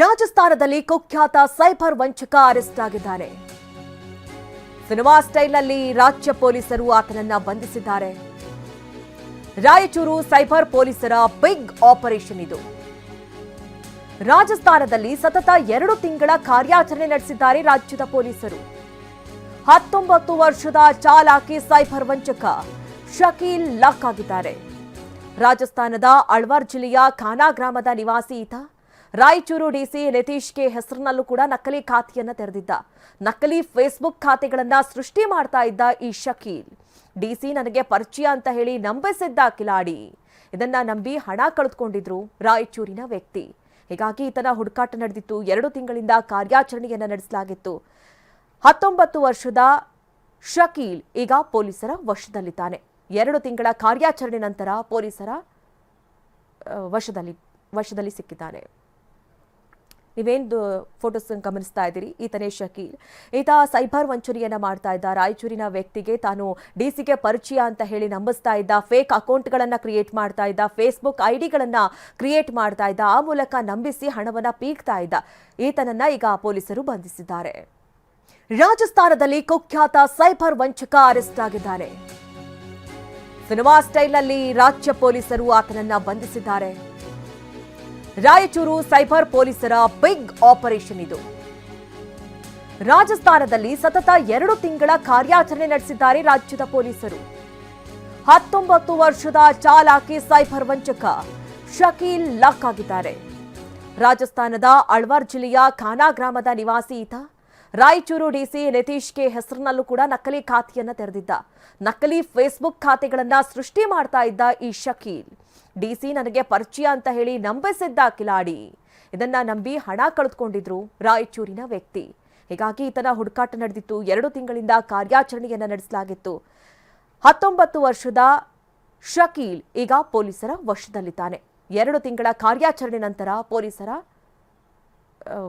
ರಾಜಸ್ಥಾನದಲ್ಲಿ ಕುಖ್ಯಾತ ಸೈಬರ್ ವಂಚಕ ಅರೆಸ್ಟ್ ಆಗಿದ್ದಾನೆ ಸಿನಿಮಾ ಸ್ಟೈಲ್ನಲ್ಲಿ ರಾಜ್ಯ ಪೊಲೀಸರು ಆತನನ್ನ ಬಂಧಿಸಿದ್ದಾರೆ. ರಾಯಚೂರು ಸೈಬರ್ ಪೊಲೀಸರ ಬಿಗ್ ಆಪರೇಷನ್ ಇದು. ರಾಜಸ್ಥಾನದಲ್ಲಿ ಸತತ ಎರಡು ತಿಂಗಳ ಕಾರ್ಯಾಚರಣೆ ನಡೆಸಿದ್ದಾರೆ ರಾಜ್ಯದ ಪೊಲೀಸರು. ಹತ್ತೊಂಬತ್ತು ವರ್ಷದ ಚಾಲಾಕಿ ಸೈಬರ್ ವಂಚಕ ಶಕೀಲ್ ಲಾಕ್ ಆಗಿದ್ದಾರೆ. ರಾಜಸ್ಥಾನದ ಅಳ್ವಾರ್ ಜಿಲ್ಲೆಯ ಖಾನಾ ಗ್ರಾಮದ ನಿವಾಸಿ ಈತ ರಾಯಚೂರು ಡಿಸಿ ನಿತೀಶ್ಗೆ ಹೆಸರಿನಲ್ಲೂ ಕೂಡ ನಕಲಿ ಖಾತೆಯನ್ನ ತೆರೆದಿದ್ದ. ನಕಲಿ ಫೇಸ್ಬುಕ್ ಖಾತೆಗಳನ್ನು ಸೃಷ್ಟಿ ಮಾಡ್ತಾ ಇದ್ದ ಈ ಶಕೀಲ್. ಡಿಸಿ ನನಗೆ ಪರಿಚಯ ಅಂತ ಹೇಳಿ ನಂಬಿಸಿದ್ದ ಕಿಲಾಡಿ. ಇದನ್ನ ನಂಬಿ ಹಣ ಕಳೆದುಕೊಂಡಿದ್ರು ರಾಯಚೂರಿನ ವ್ಯಕ್ತಿ. ಹೀಗಾಗಿ ಈತನ ಹುಡುಕಾಟ ನಡೆದಿತ್ತು. ಎರಡು ತಿಂಗಳಿಂದ ಕಾರ್ಯಾಚರಣೆಯನ್ನು ನಡೆಸಲಾಗಿತ್ತು. ಹತ್ತೊಂಬತ್ತು ವರ್ಷದ ಶಕೀಲ್ ಈಗ ಪೊಲೀಸರ ವಶದಲ್ಲಿದ್ದಾನೆ. ಎರಡು ತಿಂಗಳ ಕಾರ್ಯಾಚರಣೆ ನಂತರ ಪೊಲೀಸರ ವಶದಲ್ಲಿ ವಶದಲ್ಲಿ ಸಿಕ್ಕಿದ್ದಾನೆ. ನೀವೇನು ಫೋಟೋಸ್ ಗಮನಿಸ್ತಾ ಇದ್ದೀರಿ? ಈತನೇ ಶಕೀಲ್. ಈತ ಸೈಬರ್ ವಂಚನೆಯನ್ನ ಮಾಡ್ತಾ ಇದ್ದ. ರಾಯಚೂರಿನ ವ್ಯಕ್ತಿಗೆ ತಾನು ಡಿಸಿಗೆ ಪರಿಚಯ ಅಂತ ಹೇಳಿ ನಂಬಿಸ್ತಾ ಇದ್ದ. ಫೇಕ್ ಅಕೌಂಟ್ಗಳನ್ನು ಕ್ರಿಯೇಟ್ ಮಾಡ್ತಾ ಇದ್ದ. ಫೇಸ್ಬುಕ್ ಡಿಗಳನ್ನು ಕ್ರಿಯೇಟ್ ಮಾಡ್ತಾ ಇದ್ದ. ಆ ಮೂಲಕ ನಂಬಿಸಿ ಹಣವನ್ನು ಪೀಕ್ತಾ ಇದ್ದ. ಈತನನ್ನ ಈಗ ಪೊಲೀಸರು ಬಂಧಿಸಿದ್ದಾರೆ. ರಾಜಸ್ಥಾನದಲ್ಲಿ ಕುಖ್ಯಾತ ಸೈಬರ್ ವಂಚಕ ಅರೆಸ್ಟ್ ಆಗಿದ್ದಾನೆ ಸಿನಿಮಾ ಸ್ಟೈಲ್ನಲ್ಲಿ ರಾಜ್ಯ ಪೊಲೀಸರು ಆತನನ್ನ ಬಂಧಿಸಿದ್ದಾರೆ. ರಾಯಚೂರು ಸೈಬರ್ ಪೊಲೀಸರ ಬಿಗ್ ಆಪರೇಷನ್ ಇದು. ರಾಜಸ್ಥಾನದಲ್ಲಿ ಸತತ ಎರಡು ತಿಂಗಳ ಕಾರ್ಯಾಚರಣೆ ನಡೆಸಿದ್ದಾರೆ ರಾಜ್ಯದ ಪೊಲೀಸರು. ಹತ್ತೊಂಬತ್ತು ವರ್ಷದ ಚಾಲಾಕಿ ಸೈಬರ್ ವಂಚಕ ಶಕೀಲ್ ಲಾಕ್ ಆಗಿದ್ದಾರೆ. ರಾಜಸ್ಥಾನದ ಅಳ್ವಾರ್ ಜಿಲ್ಲೆಯ ಖಾನಾ ಗ್ರಾಮದ ನಿವಾಸಿ ಈತ, ರಾಯಚೂರು ಡಿಸಿ ನಿತೀಶ್ಗೆ ಹೆಸರಿನಲ್ಲೂ ಕೂಡ ನಕಲಿ ಖಾತೆಯನ್ನು ತೆರೆದಿದ್ದ. ನಕಲಿ ಫೇಸ್ಬುಕ್ ಖಾತೆಗಳನ್ನು ಸೃಷ್ಟಿ ಮಾಡ್ತಾ ಇದ್ದ ಈ ಶಕೀಲ್. ಡಿಸಿ ನನಗೆ ಪರಿಚಯ ಅಂತ ಹೇಳಿ ನಂಬಿಸಿದ್ದ ಕಿಲಾಡಿ. ಇದನ್ನ ನಂಬಿ ಹಣ ಕಳೆದುಕೊಂಡಿದ್ರು ರಾಯಚೂರಿನ ವ್ಯಕ್ತಿ. ಹೀಗಾಗಿ ಈತನ ಹುಡುಕಾಟ ನಡೆದಿತ್ತು. ಎರಡು ತಿಂಗಳಿಂದ ಕಾರ್ಯಾಚರಣೆಯನ್ನು ನಡೆಸಲಾಗಿತ್ತು. ಹತ್ತೊಂಬತ್ತು ವರ್ಷದ ಶಕೀಲ್ ಈಗ ಪೊಲೀಸರ ವಶದಲ್ಲಿದ್ದಾನೆ. ಎರಡು ತಿಂಗಳ ಕಾರ್ಯಾಚರಣೆ ನಂತರ ಪೊಲೀಸರ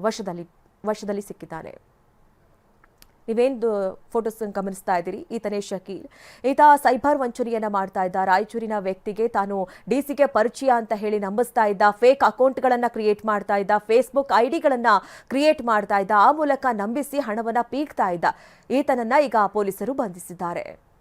ವಶದಲ್ಲಿ ವಶದಲ್ಲಿ ಸಿಕ್ಕಿದ್ದಾನೆ. ನೀವೇನು ಫೋಟೋಸ್ ಗಮನಿಸ್ತಾ ಇದ್ದೀರಿ? ಈತನೇ ಶಕೀಲ್. ಈತ ಸೈಬರ್ ವಂಚನೆಯನ್ನ ಮಾಡ್ತಾ ಇದ್ದ. ರಾಯಚೂರಿನ ವ್ಯಕ್ತಿಗೆ ತಾನು ಡಿಸಿಗೆ ಪರಿಚಯ ಅಂತ ಹೇಳಿ ನಂಬಿಸ್ತಾ ಇದ್ದ. ಫೇಕ್ ಅಕೌಂಟ್ಗಳನ್ನು ಕ್ರಿಯೇಟ್ ಮಾಡ್ತಾ ಇದ್ದ. ಫೇಸ್ಬುಕ್ ಐಡಿಗಳನ್ನ ಕ್ರಿಯೇಟ್ ಮಾಡ್ತಾ ಇದ್ದ. ಆ ಮೂಲಕ ನಂಬಿಸಿ ಹಣವನ್ನು ಪೀಕ್ತಾ ಇದ್ದ. ಈತನನ್ನ ಈಗ ಪೊಲೀಸರು ಬಂಧಿಸಿದ್ದಾರೆ.